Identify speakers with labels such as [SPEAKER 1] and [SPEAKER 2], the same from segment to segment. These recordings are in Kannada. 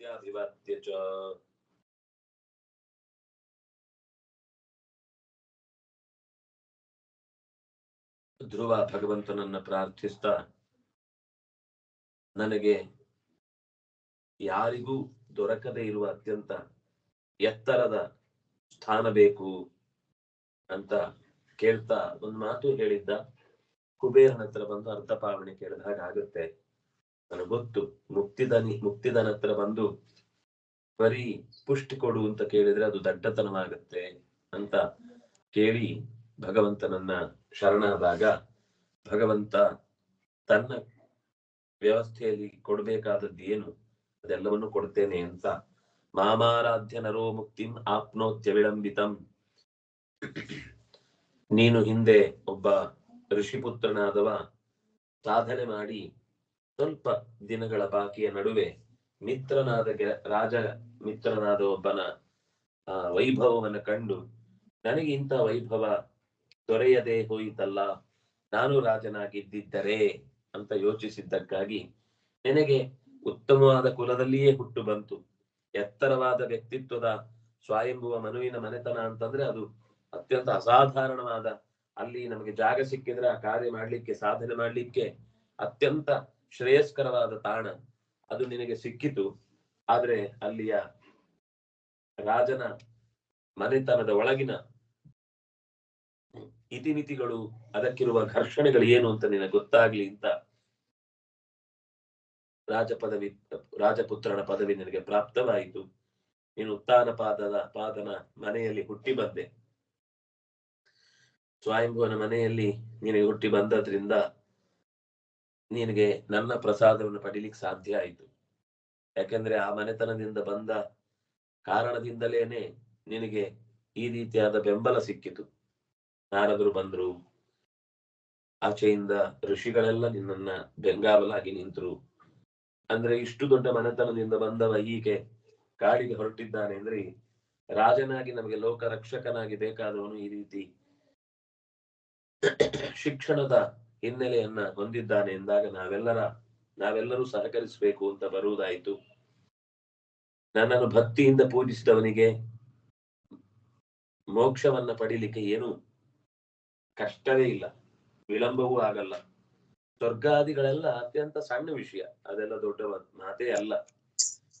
[SPEAKER 1] ಪ್ರತ್ಯಾಭಿವರ್ತ್ಯ ಚ ಧ್ರುವ ಭಗವಂತನನ್ನ ಪ್ರಾರ್ಥಿಸ್ತಾ ನನಗೆ ಯಾರಿಗೂ ದೊರಕದೇ ಇರುವ ಅತ್ಯಂತ ಎತ್ತರದ ಸ್ಥಾನ ಬೇಕು ಅಂತ ಕೇಳ್ತಾ ಒಂದು ಮಾತು ಹೇಳಿದ್ದ ಕುಬೇರನ ಹತ್ರ ಬಂದು ಅರ್ಥಪಾವಣೆ ಕೇಳಿದ ಹಾಗಾಗುತ್ತೆ ನನಗೆ ಗೊತ್ತು. ಮುಕ್ತಿದನಿ, ಮುಕ್ತಿದನ ಹತ್ರ ಬಂದು ಬರೀ ಪುಷ್ಟಿ ಕೊಡು ಅಂತ ಕೇಳಿದ್ರೆ ಅದು ದಡ್ಡತನವಾಗತ್ತೆ ಅಂತ ಕೇಳಿ ಭಗವಂತನನ್ನ ಶರಣಾದಾಗ ಭಗವಂತ ತನ್ನ ವ್ಯವಸ್ಥೆಯಲ್ಲಿ ಕೊಡಬೇಕಾದದ್ದು ಏನು? ಅದೆಲ್ಲವನ್ನು ಕೊಡ್ತೇನೆ ಅಂತ ಮಾಮಾರಾಧ್ಯ ನರೋ ಮುಕ್ತಿಂ ಆಪ್ನೋತ್ಯ ವಿಳಂಬಿತಂ. ನೀನು ಹಿಂದೆ ಒಬ್ಬ ಋಷಿಪುತ್ರನಾದವ ಸಾಧನೆ ಮಾಡಿ ಸ್ವಲ್ಪ ದಿನಗಳ ಬಾಕಿಯ ನಡುವೆ ಮಿತ್ರನಾದ ರಾಜ ಮಿತ್ರನಾದ ಒಬ್ಬನ, ಆ, ವೈಭವವನ್ನು ಕಂಡು, ನನಗೆ ಇಂಥ ವೈಭವ ದೊರೆಯದೆ ಹೋಯಿತಲ್ಲ. ನಾನು ರಾಜನಾಗಿದ್ದಿದ್ದರೆ ಅಂತ ಯೋಚಿಸಿದ್ದಕ್ಕಾಗಿ ನಿನಗೆ ಉತ್ತಮವಾದ ಕುಲದಲ್ಲಿಯೇ ಹುಟ್ಟು ಬಂತು. ಎತ್ತರವಾದ ವ್ಯಕ್ತಿತ್ವದ ಸ್ವಯಂಭುವ ಮನುವಿನ ಮನೆತನ ಅಂತಂದ್ರೆ ಅದು ಅತ್ಯಂತ ಅಸಾಧಾರಣವಾದ, ಅಲ್ಲಿ ನಮಗೆ ಜಾಗ ಸಿಕ್ಕಿದ್ರೆ ಆ ಕಾರ್ಯ ಮಾಡ್ಲಿಕ್ಕೆ, ಸಾಧನೆ ಮಾಡ್ಲಿಕ್ಕೆ ಅತ್ಯಂತ ಶ್ರೇಯಸ್ಕರವಾದ ತಾಣ ಅದು ನಿನಗೆ ಸಿಕ್ಕಿತು. ಆದ್ರೆ ಅಲ್ಲಿಯ ರಾಜನ ಮನೆತನದ ಒಳಗಿನ ಇತಿಮಿತಿಗಳು, ಅದಕ್ಕಿರುವ ಘರ್ಷಣೆಗಳು ಏನು ಅಂತ ನಿನಗೆ ಗೊತ್ತಾಗ್ಲಿ ಅಂತ ರಾಜ ಪದವಿ ರಾಜಪುತ್ರನ ಪದವಿ ನಿನಗೆ ಪ್ರಾಪ್ತವಾಯಿತು. ನೀನು ಉತ್ತಾನ ಪಾದದ ಪಾದನ ಮನೆಯಲ್ಲಿ ಹುಟ್ಟಿ ಬಂದೆ. ಸ್ವಯಂಭುವನ ಮನೆಯಲ್ಲಿ ನಿನಗೆ ಹುಟ್ಟಿ ಬಂದದ್ರಿಂದ ನಿನಗೆ ನನ್ನ ಪ್ರಸಾದವನ್ನು ಪಡಿಲಿಕ್ಕೆ ಸಾಧ್ಯ ಆಯಿತು. ಯಾಕೆಂದ್ರೆ ಆ ಮನೆತನದಿಂದ ಬಂದ ಕಾರಣದಿಂದಲೇನೆ ನಿನಗೆ ಈ ರೀತಿಯಾದ ಬೆಂಬಲ ಸಿಕ್ಕಿತು. ನಾರದರು ಬಂದ್ರು ಆಚೆಯಿಂದ ಋಷಿಗಳೆಲ್ಲ ನಿನ್ನನ್ನ ಬೆಂಗಾವಲಾಗಿ ನಿಂತರು. ಅಂದ್ರೆ ಇಷ್ಟು ದೊಡ್ಡ ಮನೆತನದಿಂದ ಬಂದವ ಈಗೆ ಕಾಡಿಗೆ ಹೊರಟಿದ್ದಾನೆ ಅಂದ್ರೆ ರಾಜನಾಗಿ ನಮಗೆ ಲೋಕ ರಕ್ಷಕನಾಗಿ ಬೇಕಾದವನು ಈ ರೀತಿ ಶಿಕ್ಷಣದ ಹಿನ್ನೆಲೆಯನ್ನ ಹೊಂದಿದ್ದಾನೆ ಎಂದಾಗ ನಾವೆಲ್ಲರ, ನಾವೆಲ್ಲರೂ ಸಹಕರಿಸಬೇಕು ಅಂತ ಬರುವುದಾಯಿತು. ನನ್ನನ್ನು ಭಕ್ತಿಯಿಂದ ಪೂಜಿಸಿದವನಿಗೆ ಮೋಕ್ಷವನ್ನ ಪಡಿಲಿಕ್ಕೆ ಏನು ಕಷ್ಟವೇ ಇಲ್ಲ, ವಿಳಂಬವೂ ಆಗಲ್ಲ. ಸ್ವರ್ಗಾದಿಗಳೆಲ್ಲ ಅತ್ಯಂತ ಸಣ್ಣ ವಿಷಯ, ಅದೆಲ್ಲ ದೊಡ್ಡ ಮಾತೇ ಅಲ್ಲ.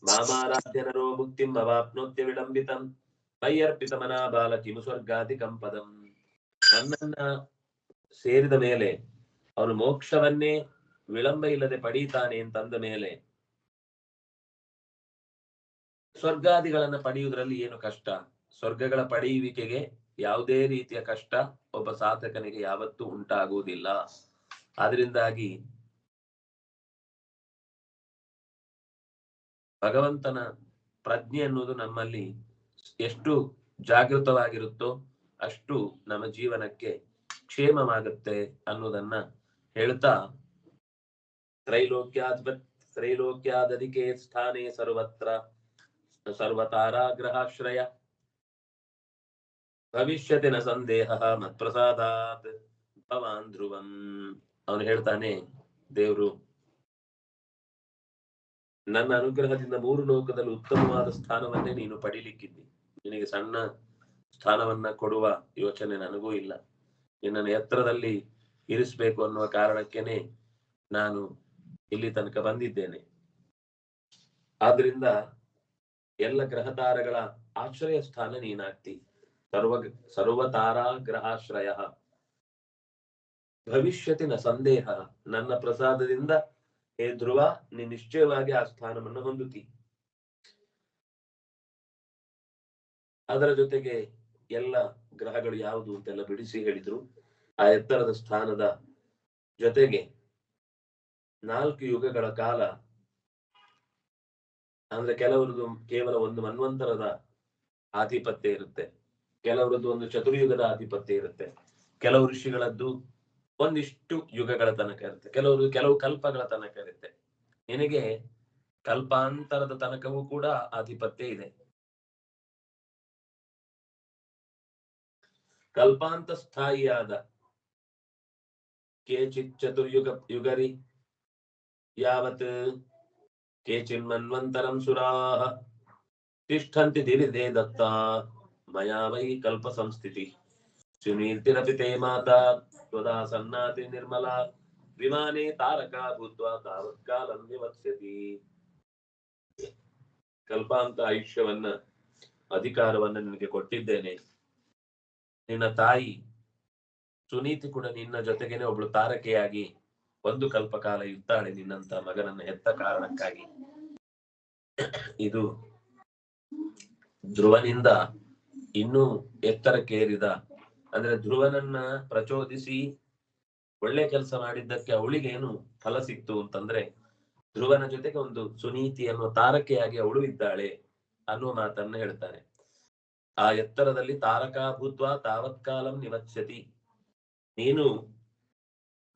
[SPEAKER 1] ಮಾಮಾರಾಧ್ಯನರೋ ಮುಕ್ತಿಂ ಅವಾಪ್ನೋತ್ಯ ವಿಳಂಬಿತಂ ಮೈಯರ್ಪಿತ ಮನಾ ಬಾಲ ಕಿಮು ಸ್ವರ್ಗಾದಿ ಕಂಪದಂ ನನ್ನನ್ನ ಸೇರಿದ ಮೇಲೆ ಅವನು ಮೋಕ್ಷವನ್ನೇ ವಿಳಂಬ ಇಲ್ಲದೆ ಪಡೀತಾನೆ ಅಂತಂದ ಮೇಲೆ ಸ್ವರ್ಗಾದಿಗಳನ್ನ ಪಡೆಯುವುದರಲ್ಲಿ ಏನು ಕಷ್ಟ? ಸ್ವರ್ಗಗಳ ಪಡೆಯುವಿಕೆಗೆ ಯಾವುದೇ ರೀತಿಯ ಕಷ್ಟ ಒಬ್ಬ ಸಾಧಕನಿಗೆ ಯಾವತ್ತೂ ಉಂಟಾಗುವುದಿಲ್ಲ. ಆದ್ರಿಂದಾಗಿ ಭಗವಂತನ ಪ್ರಜ್ಞೆ ಅನ್ನೋದು ನಮ್ಮಲ್ಲಿ ಎಷ್ಟು ಜಾಗೃತವಾಗಿರುತ್ತೋ ಅಷ್ಟು ನಮ್ಮ ಜೀವನಕ್ಕೆ ಕ್ಷೇಮವಾಗುತ್ತೆ ಅನ್ನೋದನ್ನ ಹೇಳ್ತಾ ತ್ರೈಲೋಕ್ಯಾದ್ ತ್ರೈಲೋಕ್ಯಾದಧಿಕೆ ಸ್ಥಾನೇ ಸರ್ವತ್ರ, ಸರ್ವತಾರಾಗ್ರಹಾಶ್ರಯ. ಭವಿಷ್ಯತಿ ನ ಸಂದೇಹ ಮತ್ಪ್ರಸಾದಾತ್ ಭವಾನ್ ಧ್ರುವಂ. ಅವನು ಹೇಳ್ತಾನೆ, ದೇವ್ರು, ನನ್ನ ಅನುಗ್ರಹದಿಂದ ಮೂರು ಲೋಕದಲ್ಲಿ ಉತ್ತಮವಾದ ಸ್ಥಾನವನ್ನೇ ನೀನು ಪಡಿಲಿಕ್ಕಿದ್ದಿ. ನಿನಗೆ ಸಣ್ಣ ಸ್ಥಾನವನ್ನ ಕೊಡುವ ಯೋಚನೆ ನನಗೂ ಇಲ್ಲ. ನಿನ್ನನ್ನು ಎತ್ತರದಲ್ಲಿ ಇರಿಸ್ಬೇಕು ಅನ್ನುವ ಕಾರಣಕ್ಕೇನೆ ನಾನು ಇಲ್ಲಿ ತನಕ ಬಂದಿದ್ದೇನೆ. ಆದ್ರಿಂದ ಎಲ್ಲ ಗ್ರಹತಾರಗಳ ಆಶ್ರಯ ಸ್ಥಾನ ನೀನಾಗ್ತಿ. ಸರ್ವ ಸರ್ವತಾರಾ ಗ್ರಹಾಶ್ರಯ. ಭವಿಷ್ಯತಿನ ಸಂದೇಹ. ನನ್ನ ಪ್ರಸಾದದಿಂದ ಹೇ ಧ್ರುವ, ನೀ ನಿಶ್ಚಯವಾಗಿ ಆ ಸ್ಥಾನವನ್ನು ಹೊಂದುತ್ತಿ ಅದರ ಜೊತೆಗೆ ಎಲ್ಲ ಗ್ರಹಗಳು ಯಾವುದು ಅಂತೆಲ್ಲ ಬಿಡಿಸಿ ಹೇಳಿದ್ರು. ಆ ಎತ್ತರದ ಸ್ಥಾನದ ಜೊತೆಗೆ ನಾಲ್ಕು ಯುಗಗಳ ಕಾಲ, ಅಂದ್ರೆ ಕೆಲವರದು ಕೇವಲ ಒಂದು ಮನ್ವಂತರದ ಆಧಿಪತ್ಯ ಇರುತ್ತೆ. ಕೆಲವರದ್ದು ಒಂದು ಚತುರ್ಯುಗದ ಆಧಿಪತ್ಯ ಇರುತ್ತೆ. ಕೆಲವು ಋಷಿಗಳದ್ದು ಒಂದಿಷ್ಟು ಯುಗಗಳ ತನಕ ಇರುತ್ತೆ. ಕೆಲವರು ಕೆಲವು ಕಲ್ಪಗಳ ತನಕ ಇರುತ್ತೆ. ನಿನಗೆ ಕಲ್ಪಾಂತರದ ತನಕವೂ ಕೂಡ ಆಧಿಪತ್ಯ ಇದೆ. ಕಲ್ಪಾಂತ ಸ್ಥಾಯಿಯಾದ ಕೇಚಿತ್ ಚತುರ್ಯುಗ ಯುಗರಿ ಯಾವತ್ ಕೇಚಿನ್ ಮನ್ವಂತರಂ ಸುರಾಹ ತಿಷ್ಠಂತಿ ದಿರಿದೇ ದತ್ತ ಮಯಾ ವೈ ಕಲ್ಪ ಸಂಸ್ಥಿತಿ ಸುನೀರ್ತಿರಪಿ ತೇ ಮಾತಾ ತ್ವದಾ ಸನ್ನಾತಿ ನಿರ್ಮಲಾ ವಿಮಾನೆ ತಾರಕ ಭೂತ್ವಾ ತಾವತ್ಕಾಲಂ ವಿವತ್ಸ್ಯತಿ ಕಲ್ಪಾಂತ ಆಯುಷ್ಯವನ್ನ ಅಧಿಕಾರವನ್ನ ನಿನಗೆ ಕೊಟ್ಟಿದ್ದೇನೆ ನಿನ್ನ ತಾಯಿ ಸುನೀತಿ ಕೂಡ ನಿನ್ನ ಜೊತೆಗೇನೆ ಒಬ್ಳು ತಾರಕೆಯಾಗಿ ಒಂದು ಕಲ್ಪಕಾಲ ಇದ್ದಾಳೆ ನಿನ್ನಂತ ಮಗನನ್ನ ಹೆತ್ತ ಕಾರಣಕ್ಕಾಗಿ. ಇದು ಧ್ರುವನಿಂದ ಇನ್ನೂ ಎತ್ತರಕ್ಕೇರಿದ, ಅಂದ್ರೆ ಧ್ರುವನನ್ನ ಪ್ರಚೋದಿಸಿ ಒಳ್ಳೆ ಕೆಲಸ ಮಾಡಿದ್ದಕ್ಕೆ ಅವಳಿಗೆ ಏನು ಫಲ ಸಿಕ್ತು ಅಂತಂದ್ರೆ, ಧ್ರುವನ ಜೊತೆಗೆ ಒಂದು ಸುನೀತಿ ಅನ್ನುವ ತಾರಕೆಯಾಗಿ ಅವಳು ಇದ್ದಾಳೆ ಅನ್ನುವ ಮಾತನ್ನ ಹೇಳ್ತಾರೆ ಆ ಎತ್ತರದಲ್ಲಿ ತಾರಕಾ ಭೂತ್ವ ತಾವತ್ಕಾಲಂ ನಿವತ್ಸ್ಯತಿ. ನೀನು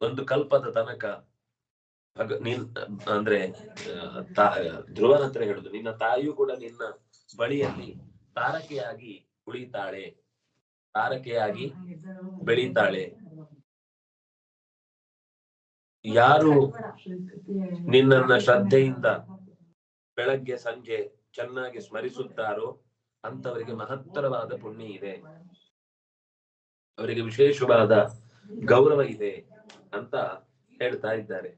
[SPEAKER 1] ಒಂದು ಕಲ್ಪದ ತನಕ ನೀನ್, ಅಂದ್ರೆ ಧ್ರುವನ ಹತ್ರ ಹೇಳುದು, ನಿನ್ನ ತಾಯಿಯು ಕೂಡ ನಿನ್ನ ಬಳಿಯಲ್ಲಿ ತಾರಕೆಯಾಗಿ ಉಳಿತಾಳೆ ತಾರಕೆಯಾಗಿ ಬೆಳೀತಾಳೆ. ಯಾರು ನಿನ್ನನ್ನ ಶ್ರದ್ಧೆಯಿಂದ ಬೆಳಗ್ಗೆ ಸಂಜೆ ಚೆನ್ನಾಗಿ ಸ್ಮರಿಸುತ್ತಾರೋ ಅಂತವರಿಗೆ ಮಹತ್ತರವಾದ ಪುಣ್ಯ ಇದೆ. ಅವರಿಗೆ ವಿಶೇಷವಾದ ಗೌರವ ಇದೆ ಅಂತ ಹೇಳ್ತಾ ಇದ್ದಾರೆ.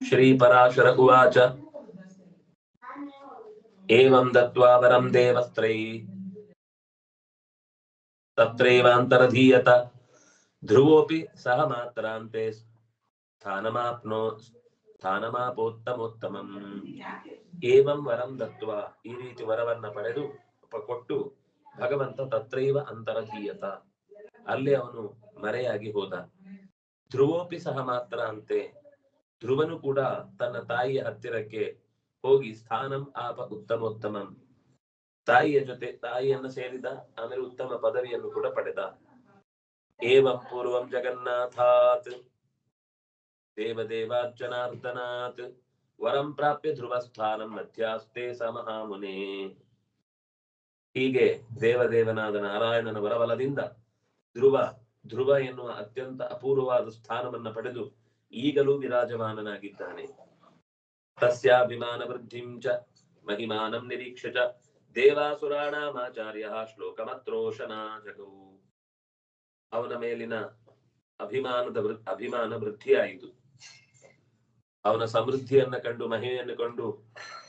[SPEAKER 1] ಶ್ರೀ ಪರಾಶರ ಉವಾಚ ಏವಂ ದತ್ವಾ ವರಂ ದೇವಸ್ತ್ರೈ. ತತ್ರೈವಾಂತರಧೀಯತ ಧ್ರುವೋಪಿ ಸಹ ಮಾತ್ರಾಂತೆ ಸ್ಥಾನಮಾಪ್ನೋ ಸ್ಥಾನಮಾಪೋತ್ತಮೋತ್ತಮಂ ಏವಂ ವರಂ ದತ್ವ ಈ ರೀತಿ ವರವನ್ನ ಪಡೆದು ಕೊಟ್ಟು ಭಗವಂತ ತತ್ರೈವ ಅಂತರಧೀಯತ। ಅಲ್ಲಿ ಅವನು ಮರೆಯಾಗಿ ಹೋದ। ಧ್ರುವೋಪಿ ಸಹ ಮಾತ್ರ ಅಂತೆ। ಧ್ರುವನು ಕೂಡ ತನ್ನ ತಾಯಿಯ ಹತ್ತಿರಕ್ಕೆ ಹೋಗಿ ಸ್ಥಾನಂ ಆಪ ಉತ್ತಮೋತ್ತಮಂ। ತಾಯಿಯ ಜೊತೆ ತಾಯಿಯನ್ನು ಸೇರಿದ ಆಮೇಲೆ ಉತ್ತಮ ಪದವಿಯನ್ನು ಕೂಡ ಪಡೆದ। ಏವಂ ಪೂರ್ವಂ ಜಗನ್ನಾಥಾತ್। ದೇವದೇವಾರ್ಚನಾರ್ದನಾತ್ ವರಂ ಪ್ರಾಪ್ಯ ಧ್ರುವಸ್ಥಾನಂ ಮಧ್ಯಾಸ್ತೆ ಸ ಮಹಾಮುನೆ ಹೀಗೆ ದೇವದೇವನಾದ ನಾರಾಯಣನ ವರಬಲದಿಂದ ಧ್ರುವ ಧ್ರುವ ಎನ್ನುವ ಅತ್ಯಂತ ಅಪೂರ್ವವಾದ ಸ್ಥಾನವನ್ನ ಪಡೆದು ಈಗಲೂ ವಿರಾಜಮಾನನಾಗಿದ್ದಾನೆ. ತಸ್ಯಾಭಿಮಾನ ವೃದ್ಧಿಂ ಚ, ಮಹಿಮಾನಂ ನಿರೀಕ್ಷ ಚ ದೇವಾಸುರಾಣಾಮಾಚಾರ್ಯ ಶ್ಲೋಕಮತ್ರೋಷನಾ ಜಗೌ ಅವನ ಮೇಲಿನ ಅಭಿಮಾನದ ಅಭಿಮಾನ ವೃದ್ಧಿಯಾಯಿತು. ಅವನ ಸಮೃದ್ಧಿಯನ್ನ ಕಂಡು, ಮಹಿಮೆಯನ್ನು ಕಂಡು,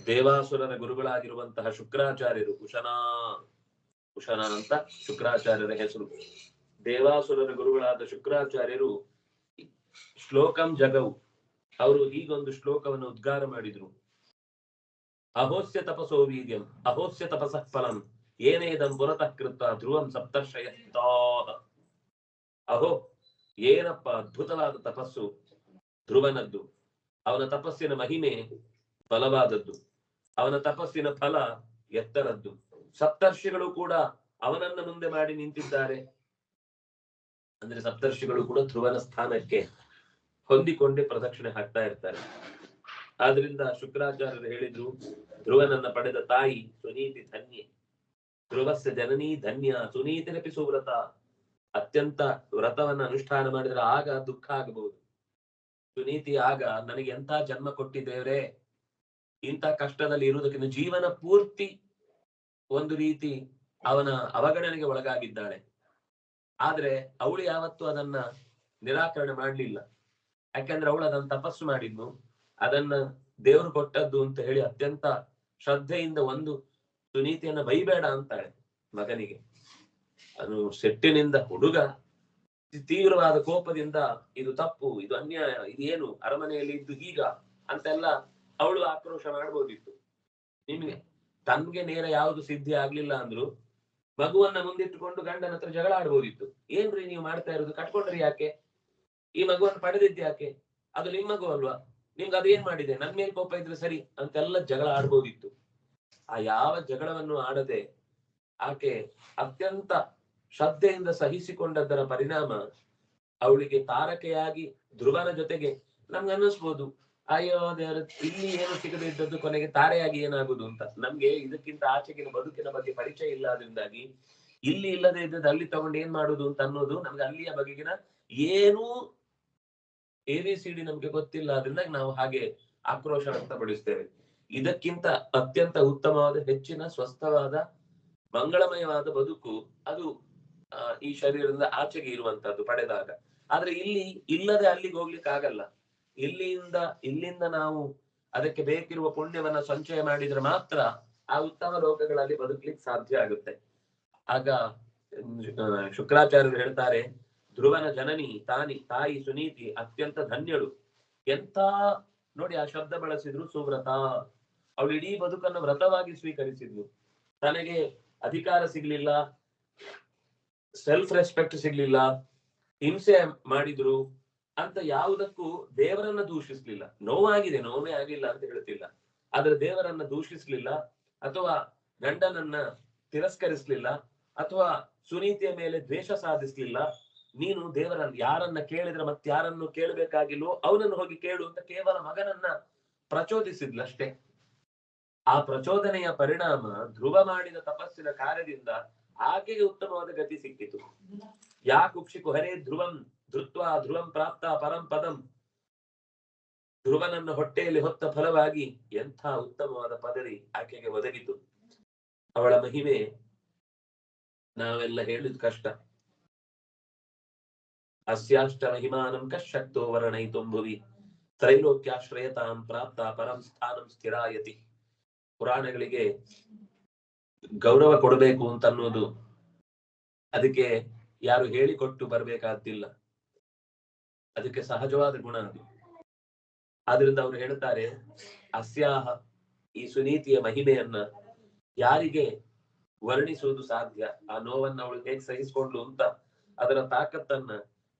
[SPEAKER 1] ದೇವಾಸುರನ ಗುರುಗಳಾಗಿರುವಂತಹ ಶುಕ್ರಾಚಾರ್ಯರು ಕುಶನಾ ಕುಶನ ಅಂತ ಶುಕ್ರಾಚಾರ್ಯರ ಹೆಸರು. ದೇವಾಸುರನ ಗುರುಗಳಾದ ಶುಕ್ರಾಚಾರ್ಯರು ಶ್ಲೋಕಂ ಜಗವು ಅವರು ಹೀಗೊಂದು ಶ್ಲೋಕವನ್ನು ಉದ್ಗಾರ ಮಾಡಿದ್ರು. ಅಹೋಸ್ಯ ತಪಸೋ ವೀರ್ಯಂ, ಅಹೋಸ್ಯ ತಪಸಃ ಫಲಂ ಏನೇದಂ ಪುರತಃ ಕೃತ ಧ್ರುವಂ ಸಪ್ತರ್ಷಯ ಅಹೋ, ಏನಪ್ಪ ಅದ್ಭುತವಾದ ತಪಸ್ಸು, ಧ್ರುವನದ್ದು. ಅವನ ತಪಸ್ಸಿನ ಮಹಿಮೆ ಬಲವಾದದ್ದು. ಅವನ ತಪಸ್ಸಿನ ಫಲ ಎತ್ತರದ್ದು. ಸಪ್ತರ್ಷಿಗಳು ಕೂಡ ಅವನನ್ನ ಮುಂದೆ ಮಾಡಿ ನಿಂತಿದ್ದಾರೆ. ಅಂದ್ರೆ ಸಪ್ತರ್ಷಿಗಳು ಕೂಡ ಧ್ರುವನ ಸ್ಥಾನಕ್ಕೆ ಹೊಂದಿಕೊಂಡೇ ಪ್ರದಕ್ಷಿಣೆ ಹಾಕ್ತಾ ಇರ್ತಾರೆ. ಆದ್ರಿಂದ ಶುಕ್ರಾಚಾರ್ಯರು ಹೇಳಿದ್ರು, ಧ್ರುವನನ್ನ ಪಡೆದ ತಾಯಿ ಸುನೀತಿ ಧನ್ಯೆ. ಧ್ರುವಸ್ಯ ಜನನೀ ಧನ್ಯ, ಸುನೀತಿರಪಿ ಸುವ್ರತ. ಅತ್ಯಂತ ವ್ರತವನ್ನ ಅನುಷ್ಠಾನ ಮಾಡಿದ್ರೆ ಆಗ ದುಃಖ ಆಗಬಹುದು ಸುನೀತಿ ಆಗ ನನಗೆ ಎಂತ ಜನ್ಮ ಕೊಟ್ಟಿದ್ದೇವ್ರೆ ಇಂಥ ಕಷ್ಟದಲ್ಲಿ ಇರುವುದಕ್ಕಿಂತ ಜೀವನ ಪೂರ್ತಿ ಒಂದು ರೀತಿ ಅವನ ಅವಗಣನೆಗೆ ಒಳಗಾಗಿದ್ದಾಳೆ. ಆದ್ರೆ ಅವಳು ಯಾವತ್ತೂ ಅದನ್ನ ನಿರಾಕರಣೆ ಮಾಡ್ಲಿಲ್ಲ. ಯಾಕಂದ್ರೆ ಅವಳು ಅದನ್ನ ತಪಸ್ಸು ಮಾಡಿದ್ನು ಅದನ್ನ ದೇವರು ಕೊಟ್ಟದ್ದು ಅಂತ ಹೇಳಿ ಅತ್ಯಂತ ಶ್ರದ್ಧೆಯಿಂದ ಒಂದು ಸುನೀತಿಯನ್ನ ಬೈಬೇಡ ಅಂತಾಳೆ ಮಗನಿಗೆ. ಅದು ಸೆಟ್ಟಿನಿಂದ ಹುಡುಗ. ತೀವ್ರವಾದ ಕೋಪದಿಂದ ಇದು ತಪ್ಪು, ಇದು ಅನ್ಯಾಯ ಇದೇನು ಅರಮನೆಯಲ್ಲಿ ಇದ್ದು ಹೀಗ ಅಂತೆಲ್ಲ ಅವಳು ಆಕ್ರೋಶ ಮಾಡ್ಬೋದಿತ್ತು. ನಿಮ್ಗೆ, ತನ್ಗೆ ನೇರ ಯಾವುದು ಸಿದ್ಧಿ ಆಗ್ಲಿಲ್ಲ ಅಂದ್ರು ಮಗುವನ್ನ ಮುಂದಿಟ್ಟುಕೊಂಡು ಗಂಡನ ಹತ್ರ ಜಗಳ ಆಡ್ಬೋದಿತ್ತು. ಏನ್ರಿ ನೀವು ಮಾಡ್ತಾ ಇರೋದು? ಕಟ್ಕೊಂಡ್ರಿ ಯಾಕೆ? ಈ ಮಗುವನ್ನು ಪಡೆದಿದ್ದು ಯಾಕೆ? ಅದು ನಿಮ್ ಮಗು ಅಲ್ವಾ? ನಿಮ್ಗೆ ಅದೇನ್ ಮಾಡಿದೆ? ನನ್ ಮೇಲೆ ಕೋಪ ಇದ್ರೆ ಸರಿ ಅಂತೆಲ್ಲ ಜಗಳ ಆಡ್ಬೋದಿತ್ತು. ಆ ಯಾವ ಜಗಳವನ್ನು ಆಡದೆ ಆಕೆ ಅತ್ಯಂತ ಶ್ರದ್ಧೆಯಿಂದ ಸಹಿಸಿಕೊಂಡದ್ದರ ಪರಿಣಾಮ ಅವಳಿಗೆ ತಾರಕೆಯಾಗಿ ಧ್ರುವನ ಜೊತೆಗೆ ನಮ್ಗೆ ಅನ್ನಿಸ್ಬೋದು ಅಯ್ಯೋ ದೇವರ, ಇಲ್ಲಿ ಏನು ಸಿಗದೆ ಇದ್ದದ್ದು ಕೊನೆಗೆ ತಾರೆಯಾಗಿ ಏನಾಗುದು ಅಂತ. ನಮ್ಗೆ ಇದಕ್ಕಿಂತ ಆಚೆಗಿನ ಬದುಕಿನ ಬಗ್ಗೆ ಪರಿಚಯ ಇಲ್ಲ ಇಲ್ಲಿ ಇಲ್ಲದೆ ಇದ್ದದ್ದು ಅಲ್ಲಿ ತಗೊಂಡು ಏನ್ ಮಾಡುದು ಅಂತ ಅನ್ನೋದು ನಮ್ಗೆ ಅಲ್ಲಿಯ ಬಗೆಗಿನ ಏನೂ ಎ ಬಿ ಸಿ ಡಿ ನಮ್ಗೆ ಗೊತ್ತಿಲ್ಲ. ಅದರಿಂದಾಗಿ ನಾವು ಹಾಗೆ ಆಕ್ರೋಶ ವ್ಯಕ್ತಪಡಿಸ್ತೇವೆ. ಇದಕ್ಕಿಂತ ಅತ್ಯಂತ ಉತ್ತಮವಾದ, ಹೆಚ್ಚಿನ ಸ್ವಸ್ಥವಾದ, ಮಂಗಳಮಯವಾದ ಬದುಕು ಅದು ಈ ಶರೀರದಿಂದ ಆಚೆಗೆ ಇರುವಂತದ್ದು ಪಡೆದಾಗ. ಆದ್ರೆ ಇಲ್ಲಿ ಇಲ್ಲದೆ ಅಲ್ಲಿಗೆ ಹೋಗ್ಲಿಕ್ಕೆ ಆಗಲ್ಲ. ಇಲ್ಲಿಂದ ಇಲ್ಲಿಂದ ನಾವು ಅದಕ್ಕೆ ಬೇಕಿರುವ ಪುಣ್ಯವನ್ನ ಸಂಚಯ ಮಾಡಿದ್ರೆ ಮಾತ್ರ ಆ ಉತ್ತಮ ಲೋಕಗಳಲ್ಲಿ ಬದುಕಲಿಕ್ಕೆ ಸಾಧ್ಯ ಆಗುತ್ತೆ. ಆಗ ಶುಕ್ರಾಚಾರ್ಯರು ಹೇಳ್ತಾರೆ, ಧ್ರುವನ ಜನನಿ, ತಾನಿ, ತಾಯಿ ಸುನೀತಿ, ಅತ್ಯಂತ ಧನ್ಯಳು. ಎಂತ ನೋಡಿ ಆ ಶಬ್ದ ಬಳಸಿದ್ರು ಸುವ್ರತ. ಅವಳು ಇಡೀ ಬದುಕನ್ನು ವ್ರತವಾಗಿ ಸ್ವೀಕರಿಸಿದ್ಲು. ತನಗೆ ಅಧಿಕಾರ ಸಿಗ್ಲಿಲ್ಲ. ಸೆಲ್ಫ್ ರೆಸ್ಪೆಕ್ಟ್ ಸಿಗ್ಲಿಲ್ಲ, ಹಿಂಸೆ ಮಾಡಿದ್ರು ಅಂತ ಯಾವುದಕ್ಕೂ ದೇವರನ್ನ ದೂಷಿಸ್ಲಿಲ್ಲ. ನೋವಾಗಿದೆ, ನೋವೇ ಆಗಿಲ್ಲ ಅಂತ ಹೇಳ್ತಿಲ್ಲ. ಆದ್ರೆ ದೇವರನ್ನ ದೂಷಿಸ್ಲಿಲ್ಲ ಅಥವಾ ಗಂಡನನ್ನ ತಿರಸ್ಕರಿಸ್ಲಿಲ್ಲ ಅಥವಾ ಸುನೀತಿಯ ಮೇಲೆ ದ್ವೇಷ ಸಾಧಿಸ್ಲಿಲ್ಲ. ನೀನು ದೇವರನ್ನ, ಯಾರನ್ನ ಕೇಳಿದ್ರೆ ಮತ್ತೆ ಯಾರನ್ನು ಕೇಳಬೇಕಾಗಿಲ್ವೋ ಅವನನ್ನು ಹೋಗಿ ಕೇಳು ಅಂತ ಕೇವಲ ಮಗನನ್ನ ಪ್ರಚೋದಿಸಿದ್ಲಷ್ಟೇ ಆ ಪ್ರಚೋದನೆಯ ಪರಿಣಾಮ ಧ್ರುವ ಮಾಡಿದ ತಪಸ್ಸಿನ ಕಾರ್ಯದಿಂದ ಆಕೆಗೆ ಉತ್ತಮವಾದ ಗತಿ ಸಿಕ್ಕಿತು. ಯಾ ಕುಕ್ಷಿ ಹರೇ ಧ್ರುವಂ ಧೃತ್ವ ಧ್ರುವಂ ಪ್ರಾಪ್ತ ಪರಂ ಪದಂ. ಧ್ರುವನನ್ನ ಹೊಟ್ಟೆಯಲ್ಲಿ ಹೊತ್ತ ಫಲವಾಗಿ ಎಂಥ ಉತ್ತಮವಾದ ಪದವಿ ಆಕೆಗೆ ಒದಗಿತು. ಅವಳ ಮಹಿಮೆ ನಾವೆಲ್ಲ ಹೇಳಿದ್ ಕಷ್ಟ. ಅಸ್ಯಾಷ್ಟ ಮಹಿಮಾನಂ ಕಶಕ್ತೋ ವರ್ಣಯಿತುಂ ತುಂಬುವಿ. ತ್ರೈಲೋಕ್ಯಾಶ್ರಯತಾಂ ಪ್ರಾಪ್ತ ಪರಂ ಸ್ಥಾನಂ ಸ್ಥಿರಾಯತಿ. ಪುರಾಣಗಳಿಗೆ ಗೌರವ ಕೊಡಬೇಕು ಅಂತ ಅನ್ನೋದು ಅದಕ್ಕೆ ಯಾರು ಹೇಳಿಕೊಟ್ಟು ಬರಬೇಕಾದಿಲ್ಲ ಅದಕ್ಕೆ ಸಹಜವಾದ ಗುಣ ಅದು. ಆದ್ರಿಂದ ಅವರು ಹೇಳ್ತಾರೆ, ಅಸ್ಯಾಹ, ಈ ಸುನೀತಿಯ ಮಹಿಮೆಯನ್ನ ಯಾರಿಗೆ ವರ್ಣಿಸುವುದು ಸಾಧ್ಯ? ಆ ನೋವನ್ನ ಅವಳು ಹೇಗೆ ಸಹಿಸಿಕೊಂಡ್ಲು ಅಂತ ಅದರ ತಾಕತ್ತನ್ನ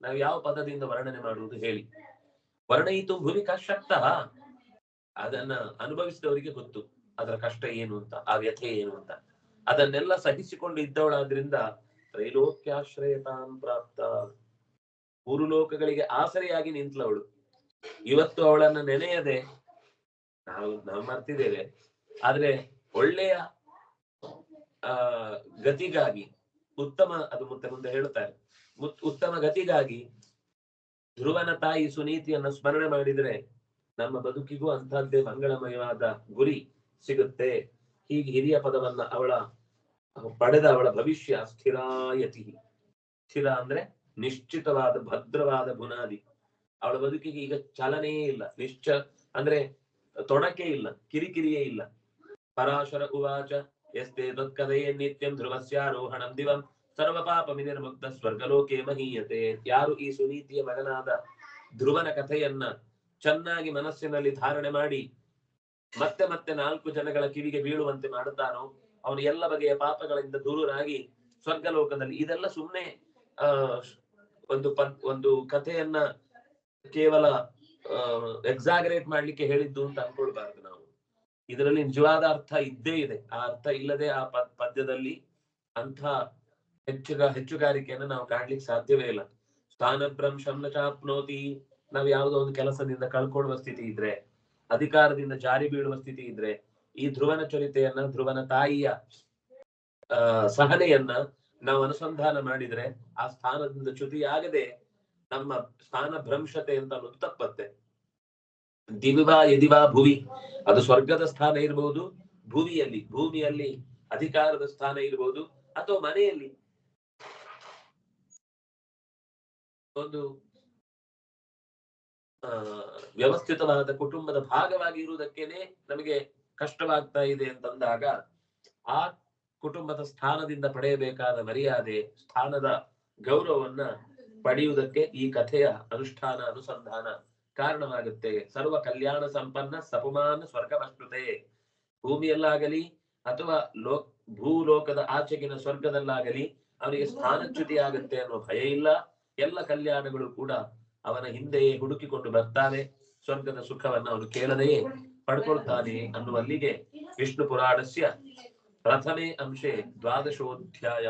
[SPEAKER 1] ನಾವು ಯಾವ ಪದದಿಂದ ವರ್ಣನೆ ಮಾಡುವುದು ಹೇಳಿ. ವರ್ಣಯಿತು ಭೂಮಿ ಕಷ್ಟ ಅದನ್ನ ಅನುಭವಿಸಿದವರಿಗೆ ಗೊತ್ತು. ಅದರ ಕಷ್ಟ ಏನು ಅಂತ, ಆ ವ್ಯಥೆ ಏನು ಅಂತ. ಅದನ್ನೆಲ್ಲ ಸಹಿಸಿಕೊಂಡು ಇದ್ದವಳಾದ್ರಿಂದ ತ್ರೈಲೋಕ್ಯಾಶ್ರಯತಾಂ ಪ್ರಾಪ್ತ. ಮೂರು ಲೋಕಗಳಿಗೆ ಆಸರೆಯಾಗಿ ನಿಂತಲವಳು. ಇವತ್ತು ಅವಳನ್ನ ನೆನೆಯದೆ ನಾವು ನಾವು ಮರ್ತಿದ್ದೇವೆ. ಆದ್ರೆ ಒಳ್ಳೆಯ, ಆ, ಗತಿಗಾಗಿ, ಉತ್ತಮ, ಅದು ಮತ್ತೆ ಮುಂದೆ ಹೇಳ್ತಾರೆ ಉತ್ತಮ ಗತಿಗಾಗಿ ಧ್ರುವನ ತಾಯಿ ಸುನೀತಿಯನ್ನ ಸ್ಮರಣೆ ಮಾಡಿದ್ರೆ ನಮ್ಮ ಬದುಕಿಗೂ ಅಂತಹದ್ದೇ ಮಂಗಳಮಯವಾದ ಗುರಿ. ಸಿಗುತ್ತೆ. ಹೀಗೆ ಹಿರಿಯ ಪದವನ್ನ ಅವಳ ಪಡೆದ ಅವಳ ಭವಿಷ್ಯ ಸ್ಥಿರಾಯತಿ. ಸ್ಥಿರ ಅಂದ್ರೆ ನಿಶ್ಚಿತವಾದ, ಭದ್ರವಾದ ಬುನಾದಿ. ಅವಳ ಬದುಕಿಗೆ ಈಗ ಚಲನೆಯೇ ಇಲ್ಲ. ನಿಶ್ಚ ಅಂದ್ರೆ ತೊಣಕೆ ಇಲ್ಲ, ಕಿರಿಕಿರಿಯೇ ಇಲ್ಲ. ಪರಾಶರ ಉವಾಚ, ಎಸ್ತೆ ತತ್ಕದಯೇ ನಿತ್ಯಂ ಧ್ರುವಸ್ಯಾರೋಹಣಂ ದಿವಂ. ಸರ್ವ ಪಾಪ ವಿನಿರ್ಮುಕ್ತ ಸ್ವರ್ಗಲೋಕೆ ಮಹೀಯತೆ. ಯಾರು ಈ ಸುನೀತಿಯ ಮಗನಾದ ಧ್ರುವನ ಕಥೆಯನ್ನ ಚೆನ್ನಾಗಿ ಮನಸ್ಸಿನಲ್ಲಿ ಧಾರಣೆ ಮಾಡಿ ಮತ್ತೆ ಮತ್ತೆ ನಾಲ್ಕು ಜನಗಳ ಕಿವಿಗೆ ಬೀಳುವಂತೆ ಮಾಡುತ್ತಾನೋ, ಅವನು ಎಲ್ಲ ಬಗೆಯ ಪಾಪಗಳಿಂದ ದೂರರಾಗಿ ಸ್ವರ್ಗಲೋಕದಲ್ಲಿ. ಇದೆಲ್ಲ ಸುಮ್ಮನೆ ಆ, ಒಂದು ಒಂದು ಕಥೆಯನ್ನ ಕೇವಲ ಎಕ್ಸಾಗರೇಟ್ ಮಾಡ್ಲಿಕ್ಕೆ ಹೇಳಿದ್ದು ಅಂತ ಅನ್ಕೊಳ್ಬಾರ್ದು ನಾವು. ಇದರಲ್ಲಿ ನಿಜವಾದ ಅರ್ಥ ಇದ್ದೇ ಇದೆ. ಆ ಅರ್ಥ ಇಲ್ಲದೆ ಆ ಪದ್, ಪದ್ಯದಲ್ಲಿ ಅಂಥ ಹೆಚ್ಚುಗ, ಹೆಚ್ಚುಗಾರಿಕೆಯನ್ನು ನಾವು ಕಾಣ್ಲಿಕ್ಕೆ ಸಾಧ್ಯವೇ ಇಲ್ಲ. ಸ್ಥಾನಭ್ರಂಶಂ ನ ಚಾಪ್ನೋತಿ, ನಾವು ಯಾವುದೋ ಒಂದು ಕೆಲಸದಿಂದ ಕಳ್ಕೊಳ್ಳುವ ಸ್ಥಿತಿ ಇದ್ರೆ ಅಧಿಕಾರದಿಂದ ಜಾರಿ ಬೀಳುವ ಸ್ಥಿತಿ ಇದ್ರೆ ಈ ಧ್ರುವನ ಚರಿತೆಯನ್ನ, ಧ್ರುವನ ತಾಯಿಯ, ಆ, ಸಹನೆಯನ್ನ ನಾವು ಅನುಸಂಧಾನ ಮಾಡಿದ್ರೆ ಆ ಸ್ಥಾನದಿಂದ ಚ್ಯುತಿಯಾಗದೆ ನಮ್ಮ ಸ್ಥಾನ ಭ್ರಂಶತೆ ಅಂತ ಅನ್ನೋದು ತಪ್ಪತ್ತೆ. ದಿವಿವಾ ಯದಿವಾ ಭುವಿ. ಅದು ಸ್ವರ್ಗದ ಸ್ಥಾನ ಇರಬಹುದು ಭೂಮಿಯಲ್ಲಿ ಭೂಮಿಯಲ್ಲಿ ಅಧಿಕಾರದ ಸ್ಥಾನ ಇರಬಹುದು ಅಥವಾ ಮನೆಯಲ್ಲಿ ಒಂದು ವ್ಯವಸ್ಥಿತವಾದ ಕುಟುಂಬದ ಭಾಗವಾಗಿ ಇರುವುದಕ್ಕೇನೆ ನಮಗೆ ಕಷ್ಟವಾಗ್ತಾ ಇದೆ ಅಂತಂದಾಗ ಆ ಕುಟುಂಬದ ಸ್ಥಾನದಿಂದ ಪಡೆಯಬೇಕಾದ ಮರ್ಯಾದೆ, ಸ್ಥಾನದ ಗೌರವವನ್ನ ಪಡೆಯುವುದಕ್ಕೆ ಈ ಕಥೆಯ ಅನುಷ್ಠಾನ, ಅನುಸಂಧಾನ ಕಾರಣವಾಗುತ್ತೆ. ಸರ್ವ ಕಲ್ಯಾಣ ಸಂಪನ್ನ ಸಪಮಾನ ಸ್ವರ್ಗವಷ್ಟುತೆ ಭೂಮಿಯಲ್ಲಾಗಲಿ ಅಥವಾ ಲೋಕ್, ಭೂಲೋಕದ ಆಚೆಗಿನ ಸ್ವರ್ಗದಲ್ಲಾಗಲಿ ಅವರಿಗೆ ಸ್ಥಾನಚ್ಯುತಿ ಆಗುತ್ತೆ ಅನ್ನೋ ಭಯ ಇಲ್ಲ. ಎಲ್ಲ ಕಲ್ಯಾಣಗಳು ಕೂಡ ಅವನ ಹಿಂದೆಯೇ ಹುಡುಕಿಕೊಂಡು ಬರ್ತಾನೆ ಸ್ವರ್ಗದ ಸುಖವನ್ನು ಅವನು ಕೇಳದೆಯೇ ಪಡ್ಕೊಳ್ತಾನೆ ಅನ್ನುವಲ್ಲಿಗೆ ವಿಷ್ಣು ಪುರಾಣಸ್ಯ ಪ್ರಥಮೇ ಅಂಶೆ ದ್ವಾದಶೋಧ್ಯಾಯ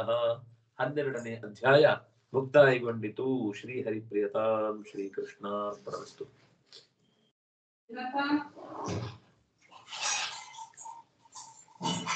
[SPEAKER 1] ಹನ್ನೆರಡನೇ ಅಧ್ಯಾಯ ಮುಕ್ತಾಯಗೊಂಡಿತು ಶ್ರೀ ಹರಿಪ್ರಿಯತಾಂ ಶ್ರೀ ಕೃಷ್ಣ Thank
[SPEAKER 2] Jonathan?